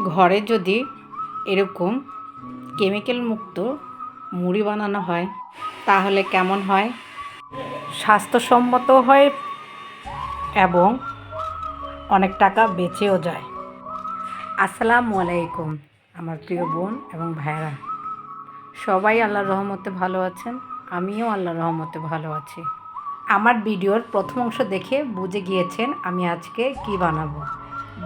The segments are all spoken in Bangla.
ঘরে যদি এরকম কেমিক্যাল মুক্ত মুড়ি বানানো হয়, তাহলে কেমন হয়? স্বাস্থ্যসম্মত হয় এবং অনেক টাকা বেঁচেও যায়। আসসালামু আলাইকুম, আমার প্রিয় বোন এবং ভাইয়েরা। সবাই আল্লাহর রহমতে ভালো আছেন, আমিও আল্লাহর রহমতে ভালো আছি। আমার ভিডিওর প্রথম অংশ দেখে বুঝে গিয়েছেন আমি আজকে কি বানাবো।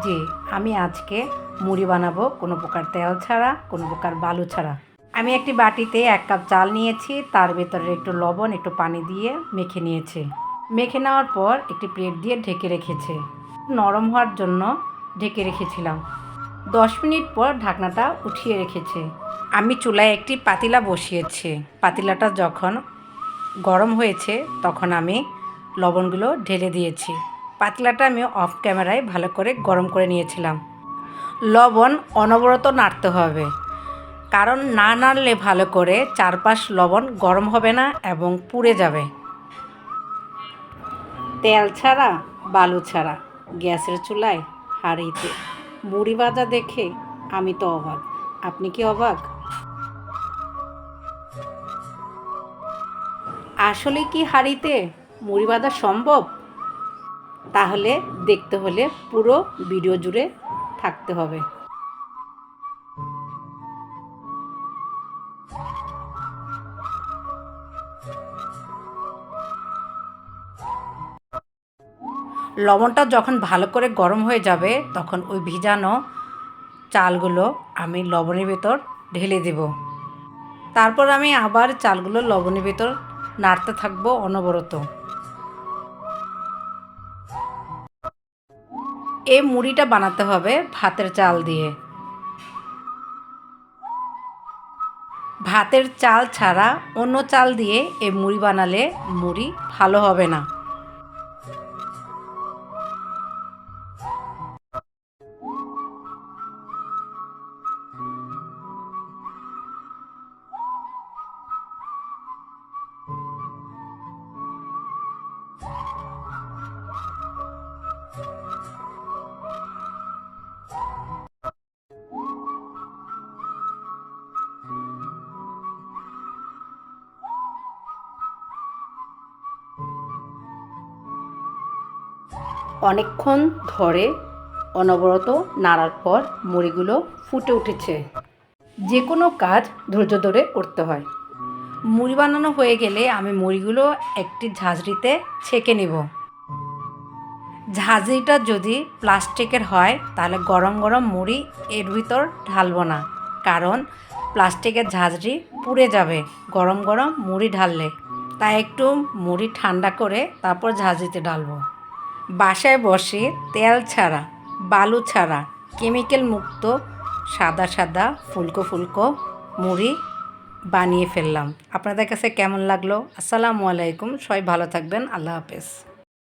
জি, আমি আজকে মুড়ি বানাবো, কোনো প্রকার তেল ছাড়া, কোনো প্রকার বালু ছাড়া। আমি একটি বাটিতে এক কাপ চাল নিয়েছি, তার ভেতরে একটু লবণ, একটু পানি দিয়ে মেখে নিয়েছি। মেখে নেওয়ার পর একটি প্লেট দিয়ে ঢেকে রেখেছে। নরম হওয়ার জন্য ঢেকে রেখেছিলাম। দশ মিনিট পর ঢাকনাটা উঠিয়ে রেখেছে। আমি চুলায় একটি পাতিলা বসিয়েছি। পাতিলাটা যখন গরম হয়েছে, তখন আমি লবণগুলো ঢেলে দিয়েছি। পাতলাটা আমি অফ ক্যামেরায় ভালো করে গরম করে নিয়েছিলাম। লবণ অনবরত নাড়তে হবে। কারণ না নাড়লে ভালো করে চারপাশ লবণ গরম হবে না এবং পুড়ে যাবে। তেল ছাড়া, বালু ছাড়া, গ্যাসের চুলায়, হাঁড়িতে, মুড়ি ভাজা দেখে আমি তো অবাক। আপনি কি অবাক? আসলে কি হাঁড়িতে মুড়ি বাঁধা সম্ভব? তাহলে দেখতে হলে পুরো ভিডিও জুড়ে থাকতে হবে। লবণটা যখন ভালো করে গরম হয়ে যাবে, তখন ওই ভিজানো চালগুলো আমি লবণের ভেতর ঢেলে দেব। তারপর আমি আবার চালগুলো লবণের ভেতর নাড়তে থাকব অনবরত। এই মুড়িটা বানাতে হবে ভাতের চাল দিয়ে। ভাতের চাল ছাড়া অন্য চাল দিয়ে এই মুড়ি বানালে মুড়ি ভালো হবে না। অনেকক্ষণ ধরে অনবরত নাড়ার পর মুড়িগুলো ফুটে উঠেছে। যে কোনো কাজ ধৈর্য ধরে করতে হয়। মুড়ি বানানো হয়ে গেলে আমি মুড়িগুলো একটি ঝাঁঝরিতে ছেঁকে নেব। ঝাঁঝরিটা যদি প্লাস্টিকের হয়, তাহলে গরম গরম মুড়ি এর ভিতর ঢালবো না। কারণ প্লাস্টিকের ঝাঁঝরি পুড়ে যাবে, গরম গরম মুড়ি ঢাললে। তাই একটু মুড়ি ঠান্ডা করে তারপর ঝাঁঝরিতে ঢালবো। বাসায় বসে তেল ছাড়া, বালু ছাড়া, কেমিক্যাল মুক্ত, সাদা সাদা, ফুলকো ফুলকো মুড়ি বানিয়ে ফেললাম। আপনাদের কাছে কেমন লাগল? আসসালামু আলাইকুম। সবাই ভালো থাকবেন। আল্লাহ হাফেজ।